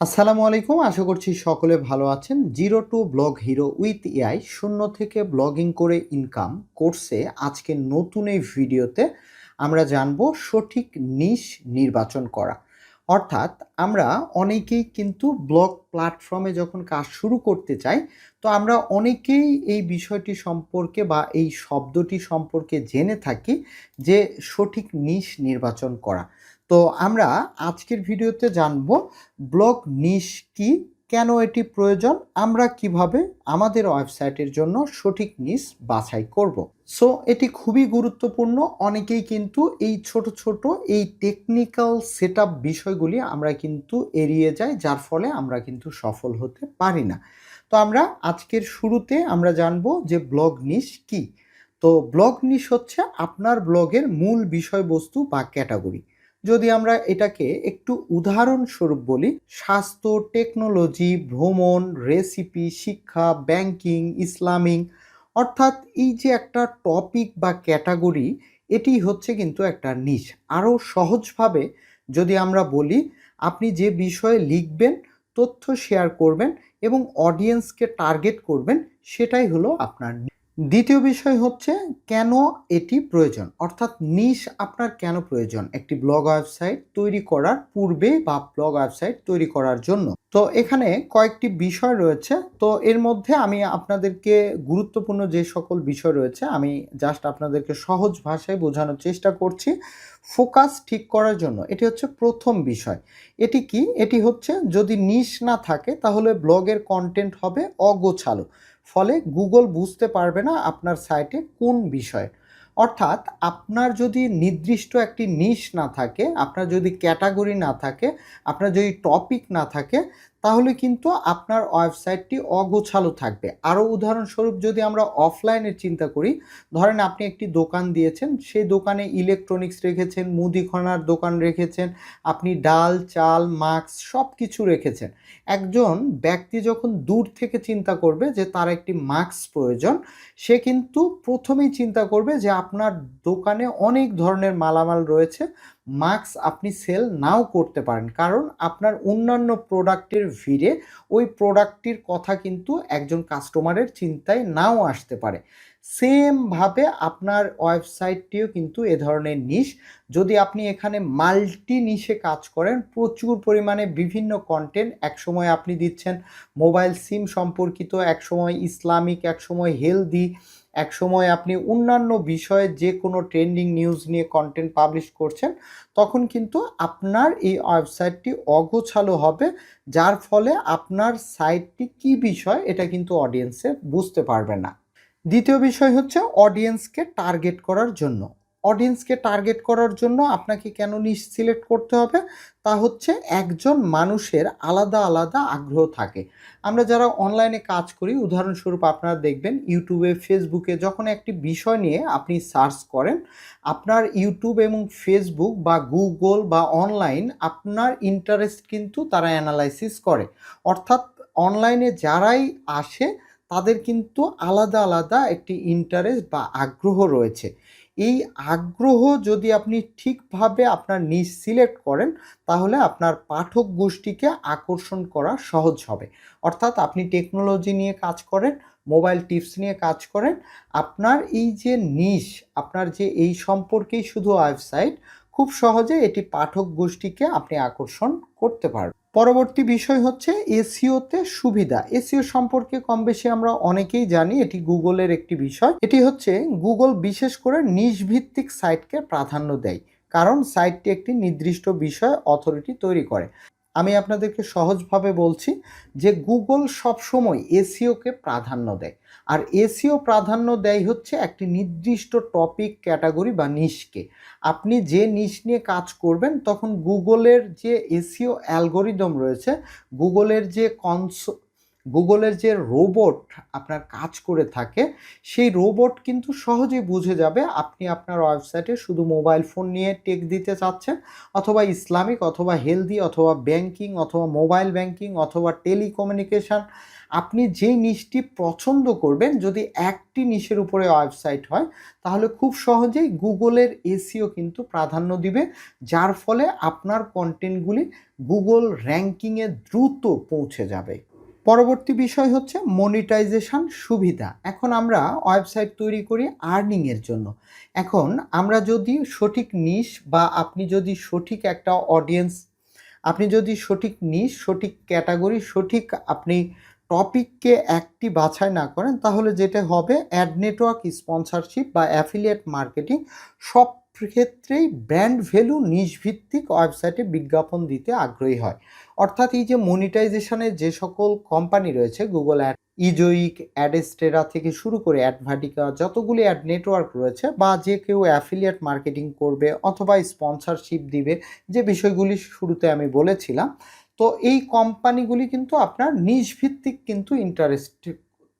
আসসালামু আলাইকুম, আশা করছি সকলে ভালো আছেন। Zero to blog hero with AI, শূন্য থেকে ব্লগিং করে ইনকাম কোর্সে আজকে নতুন এই ভিডিওতে আমরা জানব সঠিক নিশ নির্বাচন করা। অর্থাৎ আমরা অনেকেই কিন্তু ব্লগ প্ল্যাটফর্মে যখন কাজ শুরু করতে চাই, তো আমরা অনেকেই এই বিষয়টি সম্পর্কে বা এই শব্দটি সম্পর্কে জেনে থাকি যে সঠিক নিশ নির্বাচন করা। তো আমরা আজকের ভিডিওতে জানব ব্লগ নিশ কি, কেন এটি প্রয়োজন, আমরা কীভাবে আমাদের ওয়েবসাইটের জন্য সঠিক নিশ বাছাই করব। সো, এটি খুবই গুরুত্বপূর্ণ, অনেকেই কিন্তু এই ছোট ছোট, এই টেকনিক্যাল সেট বিষয়গুলি আমরা কিন্তু এড়িয়ে যাই, যার ফলে আমরা কিন্তু সফল হতে পারি না। তো আমরা আজকের শুরুতে আমরা জানব যে ব্লগ নিশ কি। তো ব্লগ নিশ হচ্ছে আপনার ব্লগের মূল বিষয়বস্তু বা ক্যাটাগরি। যদি আমরা এটাকে একটু উদাহরণস্বরূপ বলি, স্বাস্থ্য টেকনোলজি ভ্রমণ রেসিপি শিক্ষা ব্যাংকিং ইসলামিং অর্থাৎ এই যে একটা টপিক বা ক্যাটাগরি এটি হচ্ছে কিন্তু একটা নিশ আরও সহজভাবে যদি আমরা বলি, আপনি যে বিষয়ে লিখবেন, তথ্য শেয়ার করবেন এবং অডিয়েন্সকে টার্গেট করবেন, সেটাই হলো আপনার। দ্বিতীয় বিষয় হচ্ছে কেন এটি প্রয়োজন? অর্থাৎ নিশ আপনার কেন প্রয়োজন? একটি ব্লগ ওয়েবসাইট তৈরি করার পূর্বে বা ব্লগ ওয়েবসাইট তৈরি করার জন্য। তো এখানে কয়েকটি বিষয় রয়েছে। তো এর মধ্যে আমি আপনাদেরকে গুরুত্বপূর্ণ যে সকল বিষয় রয়েছে, আমি জাস্ট আপনাদেরকে সহজ ভাষায় বোঝানোর চেষ্টা করছি। ফোকাস ঠিক করার জন্য। এটি হচ্ছে প্রথম বিষয়। এটি কি? এটি হচ্ছে যদি নিশ না থাকে, তাহলে ব্লগের কন্টেন্ট হবে অগোছালো। ফলে গুগল বুঝতে পারবে না আপনার সাইটে কোন বিষয়। অর্থাৎ আপনার যদি নির্দিষ্ট একটি নিশ না থাকে, আপনার যদি ক্যাটাগরি না থাকে, আপনার যদি টপিক না থাকে তাহলে কিন্তু আপনার ওয়েবসাইটটি অগোছালো থাকবে। আরও উদাহরণস্বরূপ যদি আমরা অফলাইনের চিন্তা করি, ধরেন আপনি একটি দোকান দিয়েছেন, সেই দোকানে ইলেকট্রনিক্স রেখেছেন মুদিখানার দোকান রেখেছেন, আপনি ডাল, চাল মাস্ক সব কিছু রেখেছেন। একজন ব্যক্তি যখন দূর থেকে চিন্তা করবে যে তার একটি মাস্ক প্রয়োজন, সে কিন্তু প্রথমেই চিন্তা করবে যে আপনার দোকানে অনেক ধরনের মালামাল রয়েছে মাস্ক আপনি সেল নাও করতে পারেন। কারণ আপনার অন্যান্য প্রোডাক্টের ভিড়ে ওই প্রোডাক্টটির কথা কিন্তু একজন কাস্টমারের চিন্তায় নাও আসতে পারে। সেমভাবে আপনার ওয়েবসাইটটিও কিন্তু এ ধরনের নিশ। যদি আপনি এখানে মাল্টি নিশে কাজ করেন, প্রচুর পরিমাণে বিভিন্ন কন্টেন্ট একসময় আপনি দিচ্ছেন। মোবাইল সিম সম্পর্কিত, একসময় ইসলামিক, একসময় হেলদি একসময় আপনি অন্যান্য বিষয়ে যে কোনো ট্রেন্ডিং নিউজ নিয়ে কন্টেন্ট পাবলিশ করছেন, তখন কিন্তু আপনার এই ওয়েবসাইটটি অগোছালো হবে, যার ফলে আপনার সাইটটি কি বিষয় এটা কিন্তু অডিয়েন্সে বুঝতে পারবে না। দ্বিতীয় বিষয় হচ্ছে অডিয়েন্সকে টার্গেট করার জন্য। অডিয়েন্সকে টার্গেট করার জন্য আপনাকে কেন নিশ সিলেক্ট করতে হবে? তা হচ্ছে একজন মানুষের আলাদা আলাদা আগ্রহ থাকে। আমরা যারা অনলাইনে কাজ করি, উদাহরণস্বরূপ আপনারা দেখবেন ইউটিউবে ফেসবুকে যখন একটি বিষয় নিয়ে আপনি সার্চ করেন, আপনার ইউটিউব এবং ফেসবুক বা গুগল বা অনলাইন আপনার ইন্টারেস্ট কিন্তু তারা অ্যানালাইসিস করে। অর্থাৎ অনলাইনে যারাই আসে, তাদের কিন্তু আলাদা আলাদা একটি ইন্টারেস্ট বা আগ্রহ রয়েছে। এই আগ্রহ যদি আপনি ঠিকভাবে আপনার নিজ সিলেক্ট করেন, তাহলে আপনার পাঠক গোষ্ঠীকে আকর্ষণ করা সহজ হবে। অর্থাৎ আপনি টেকনোলজি নিয়ে কাজ করেন মোবাইল টিপস নিয়ে কাজ করেন, আপনার এই যে নিশ আপনার যে এই সম্পর্কেই শুধু ওয়েবসাইট খুব সহজে এটি পাঠক গোষ্ঠীকে আপনি আকর্ষণ করতে পারবেন। পরবর্তী বিষয় হচ্ছে এসিওতে সুবিধা। এসিও সম্পর্কে কম বেশি আমরা অনেকেই জানি, এটি গুগলের একটি বিষয়। এটি হচ্ছে গুগল বিশেষ করে নিজভিত্তিক সাইটকে প্রাধান্য দেয়, কারণ সাইটটি একটি নির্দিষ্ট বিষয় অথরিটি তৈরি করে। আমি আপনাদেরকে সহজভাবে বলছি যে গুগল সবসময় এসিওকে প্রাধান্য দেয়। আর এসিও প্রাধান্য দেয় হচ্ছে একটি নির্দিষ্ট টপিক ক্যাটাগরি বা নিশকে। আপনি যে নিশ নিয়ে কাজ করবেন, তখন গুগলের যে এসিও অ্যালগোরিদম রয়েছে, গুগলের যে কনস গুগলের যে রোবট আপনার কাজ করে থাকে, সেই রোবট কিন্তু সহজেই বুঝে যাবে আপনি আপনার ওয়েবসাইটে শুধু মোবাইল ফোন নিয়ে টেক দিতে চাচ্ছেন অথবা ইসলামিক অথবা হেলদি অথবা ব্যাংকিং অথবা মোবাইল ব্যাংকিং অথবা টেলিকমিউনিকেশান। আপনি যেই নিশটি পছন্দ করবেন, যদি একটি নিশের উপরে ওয়েবসাইট হয়, তাহলে খুব সহজেই গুগলের এসিও কিন্তু প্রাধান্য দিবে, যার ফলে আপনার কন্টেন্টগুলি গুগল র্যাঙ্কিংয়ে দ্রুত পৌঁছে যাবে। পরবর্তী বিষয় হচ্ছে মনিটাইজেশন সুবিধা। এখন আমরা ওয়েবসাইট তৈরি করি আর্নিংয়ের জন্য। এখন আমরা যদি সঠিক নিশ বা আপনি যদি সঠিক একটা অডিয়েন্স আপনি যদি সঠিক নিশ সঠিক ক্যাটাগরি সঠিক আপনি টপিককে একটি বাছাই না করেন, তাহলে যেটা হবে অ্যাড নেটওয়ার্ক স্পন্সরশিপ বা অ্যাফিলিয়েট মার্কেটিং সব ক্ষেত্রেই ব্র্যান্ড ভ্যালু নিজভিত্তিক ওয়েবসাইটে বিজ্ঞাপন দিতে আগ্রহী হয়। অর্থাৎ এই যে মনিটাইজেশনের যে সকল কোম্পানি রয়েছে গুগল অ্যাড ইজোইক অ্যাডেস্টেরা থেকে শুরু করে অ্যাডভার্টিকা যতগুলি অ্যাড নেটওয়ার্ক রয়েছে বা যে কেউ অ্যাফিলিয়েট মার্কেটিং করবে অথবা স্পন্সরশিপ দিবে, যে বিষয়গুলি শুরুতে আমি বলেছিলাম, তো এই কোম্পানিগুলি কিন্তু আপনার নিজ ভিত্তিক কিন্তু ইন্টারেস্ট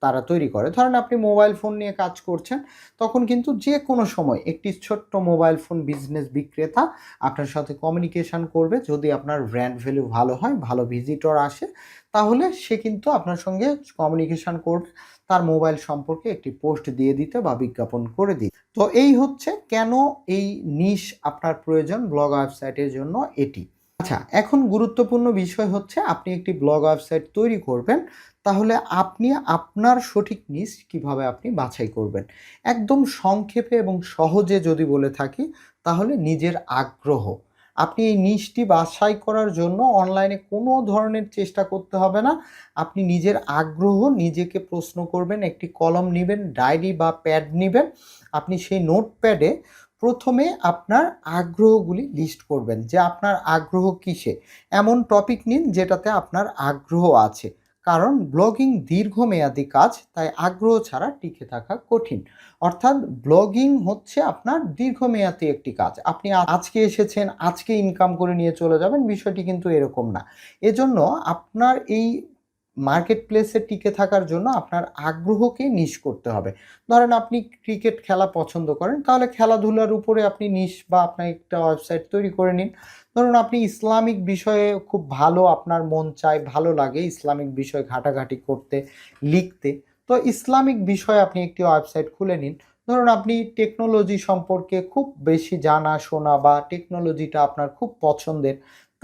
তারা তৈরি করে। ধরেন আপনি মোবাইল ফোন নিয়ে কাজ করছেন, তখন কিন্তু যে কোনো সময় একটি ছোট্ট মোবাইল ফোন বিজনেস বিক্রেতা আপনার সাথে কমিউনিকেশন করবে, যদি আপনার ব্র্যান্ড ভ্যালু ভালো হয়, ভালো ভিজিটর আসে, তাহলে সে কিন্তু আপনার সঙ্গে কমিউনিকেশন করবে, তার মোবাইল সম্পর্কে একটি পোস্ট দিয়ে দিতে বা বিজ্ঞাপন করে দিতে। তো এই হচ্ছে কেন এই নিশ আপনার প্রয়োজন ব্লগ ওয়েবসাইটের জন্য এটি। আচ্ছা এখন গুরুত্বপূর্ণ বিষয় হচ্ছে আপনি একটি ব্লগ ওয়েবসাইট তৈরি করবেন। তাহলে আপনি আপনার সঠিক নিজ কীভাবে আপনি বাছাই করবেন? একদম সংক্ষেপে এবং সহজে যদি বলে থাকি, তাহলে নিজের আগ্রহ। আপনি এই নিশটি বাছাই করার জন্য অনলাইনে কোনো ধরনের চেষ্টা করতে হবে না। আপনি নিজের আগ্রহ নিজেকে প্রশ্ন করবেন, একটি কলম নেবেন, ডায়েরি বা প্যাড নেবেন। আপনি সেই নোটপ্যাডে প্রথমে আপনার আগ্রহগুলি লিস্ট করবেন যে আপনার আগ্রহ কিসে? এমন টপিক নিন যেটাতে আপনার আগ্রহ আছে। কারণ ব্লগিং দীর্ঘমেয়াদী কাজ, তাই আগ্রহ ছাড়া টিকে থাকা কঠিন। অর্থাৎ ব্লগিং হচ্ছে আপনার দীর্ঘমেয়াদী একটি কাজ। আপনি আজকে এসেছেন, আজকে ইনকাম করে নিয়ে চলে যাবেন, বিষয়টি কিন্তু এরকম না। এজন্য আপনার এই মার্কেট প্লেসে টিকে থাকার জন্য আপনার আগ্রহকে নিশ করতে হবে। ধরেন আপনি ক্রিকেট খেলা পছন্দ করেন, তাহলে খেলাধুলার উপরে আপনি নিশ বা আপনার একটা ওয়েবসাইট তৈরি করে নিন। ধরুন আপনি ইসলামিক বিষয়ে খুব ভালো আপনার মন চায়, ভালো লাগে ইসলামিক বিষয় ঘাটাঘাটি করতে, লিখতে। তো ইসলামিক বিষয়ে আপনি একটি ওয়েবসাইট খুলে নিন। ধরুন আপনি টেকনোলজি সম্পর্কে খুব বেশি জানা শোনা বা টেকনোলজিটা আপনার খুব পছন্দের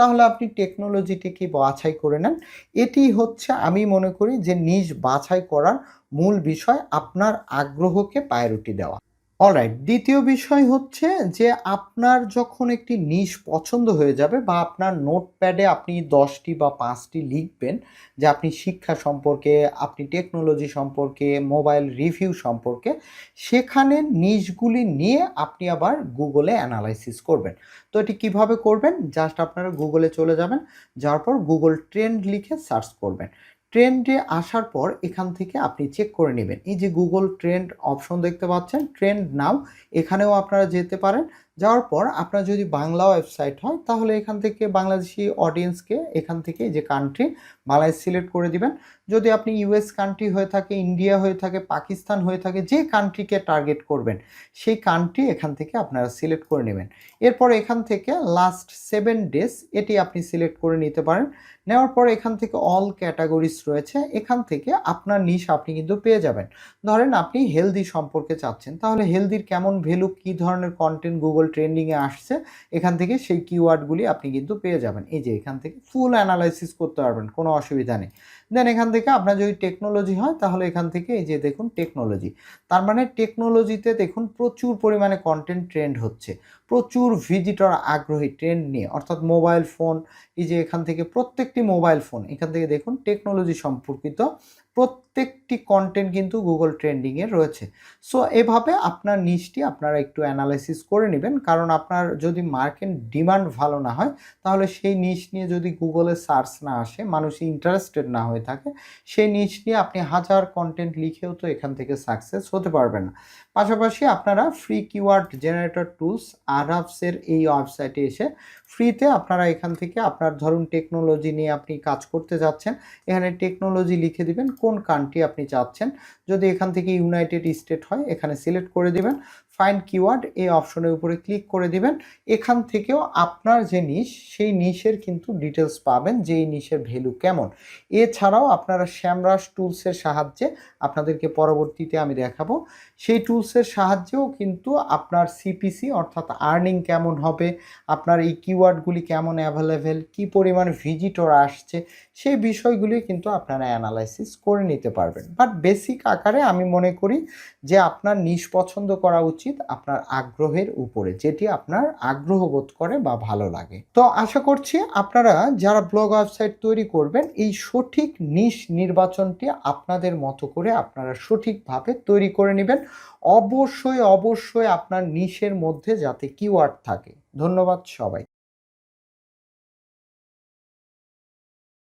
তাহলে আপনি টেকনোলজিটিকে বাছাই করে নেন। এটি হচ্ছে আমি মনে করি যে নিজ বাছাই করার মূল বিষয়, আপনার আগ্রহকে প্রায়োরিটি দেওয়া। অলরাইট দ্বিতীয় বিষয় হচ্ছে যে আপনার যখন একটি নিশ পছন্দ হয়ে যাবে বা আপনার নোটপ্যাডে আপনি দশটি বা পাঁচটি লিখবেন যে আপনি শিক্ষা সম্পর্কে, আপনি টেকনোলজি সম্পর্কে মোবাইল রিভিউ সম্পর্কে, সেখানে নিশগুলি নিয়ে আপনি আবার গুগলে অ্যানালাইসিস করবেন। তো এটি কীভাবে করবেন? জাস্ট আপনারা গুগলে চলে যাবেন, যাওয়ার পর গুগল ট্রেন্ড লিখে সার্চ করবেন। ট্রেন্ডে আসার পর এখান থেকে আপনি চেক করে নেবেন। এই যে গুগল ট্রেন্ড অপশন দেখতে পাচ্ছেন ট্রেন্ড নাও এখানেও আপনারা যেতে পারেন। যাওয়ার পর আপনার যদি বাংলা ওয়েবসাইট হয়, তাহলে এখান থেকে বাংলাদেশি অডিয়েন্সকে এখান থেকে যে কান্ট্রি বাংলাদেশ সিলেক্ট করে দিবেন। যদি আপনি ইউএস কান্ট্রি হয়ে থাকে ইন্ডিয়া হয়ে থাকে পাকিস্তান হয়ে থাকে, যে কান্ট্রিকে টার্গেট করবেন, সেই কান্ট্রি এখান থেকে আপনারা সিলেক্ট করে নেবেন। এরপর এখান থেকে লাস্ট সেভেন ডেজ এটি আপনি সিলেক্ট করে নিতে পারেন। নেওয়ার পর এখান থেকে অল ক্যাটাগরিজ রয়েছে, এখান থেকে আপনার নিশ আপনি কিন্তু পেয়ে যাবেন। ধরেন আপনি হেলদি সম্পর্কে চাচ্ছেন, তাহলে হেলদির কেমন ভ্যালু কী ধরনের কন্টেন্ট গুগল ট্রেন্ডিংয়ে আসছে, এখান থেকে সেই কিওয়ার্ডগুলি আপনি কিন্তু পেয়ে যাবেন। এই যে এখান থেকে ফুল অ্যানালাইসিস করতে পারবেন, কোনো অসুবিধা নেই। দেন এখান থেকে আপনার যদি টেকনোলজি হয়, তাহলে এখান থেকে এই যে দেখুন টেকনোলজি তার মানে টেকনোলজিতে দেখুন প্রচুর পরিমাণে কন্টেন্ট ট্রেন্ড হচ্ছে। প্রচুর ভিজিটর আগ্রহী ট্রেন্ড নিয়ে, অর্থাৎ মোবাইল ফোন এই যে এখান থেকে প্রত্যেকটি মোবাইল ফোন এখান থেকে দেখুন টেকনোলজি সম্পর্কিত প্রত্যেকটি কন্টেন্ট কিন্তু গুগল ট্রেন্ডিংয়ে রয়েছে। সো এভাবে আপনার নিচটি আপনারা একটু অ্যানালাইসিস করে নেবেন। কারণ আপনার যদি মার্কেট ডিমান্ড ভালো না হয়, তাহলে সেই নিচ নিয়ে যদি গুগলে সার্চ না আসে, মানুষ ইন্টারেস্টেড না হয়ে থাকে, সেই নিচ নিয়ে আপনি হাজার কন্টেন্ট লিখেও তো এখান থেকে সাকসেস হতে পারবেন না। পাশাপাশি আপনারা ফ্রি কিওয়ার্ড জেনারেটর টুলস আরহাবসের এই ওয়েবসাইটে এসে ফ্রিতে আপনারা এখান থেকে আপনার ধরুন টেকনোলজি নিয়ে আপনি কাজ করতে যাচ্ছেন, এখানে টেকনোলজি লিখে দিবেন কোন কান্ট্রি আপনি চাচ্ছেন যদি এখান থেকে ইউনাইটেড স্টেট হয়, এখানে সিলেক্ট করে দিবেন। ফাইন কিওয়ার্ড এই অপশনের উপরে ক্লিক করে দিবেন। এখান থেকেও আপনার যে নিশ সেই নিশের কিন্তু ডিটেলস পাবেন যে এই নিশের ভ্যালু কেমন। এছাড়াও আপনারা শ্যামরাস টুলসের সাহায্যে আপনাদেরকে পরবর্তীতে আমি দেখাবো। সেই টুলসের সাহায্যেও কিন্তু আপনার সিপিসি অর্থাৎ আর্নিং কেমন হবে, আপনার এই কিওয়ার্ডগুলি কেমন অ্যাভেলেবেল কি পরিমাণ ভিজিটর আসছে, সেই বিষয়গুলি কিন্তু আপনারা অ্যানালাইসিস করে নিতে পারবেন। বাট বেসিক আকারে আমি মনে করি যে আপনার নিশ পছন্দ করা উচিত আপনার আগ্রহের উপরে, যেটি আপনার আগ্রহ বোধ করে বা ভালো লাগে। তো আশা করছি আপনারা যারা ব্লগ ওয়েবসাইট তৈরি করবেন, এই সঠিক নিশ নির্বাচনটি আপনাদের মতো করে আপনারা সঠিকভাবে তৈরি করে নেবেন। অবশ্যই অবশ্যই আপনার নিশের মধ্যে যাতে কিওয়ার্ড থাকে। ধন্যবাদ সবাই।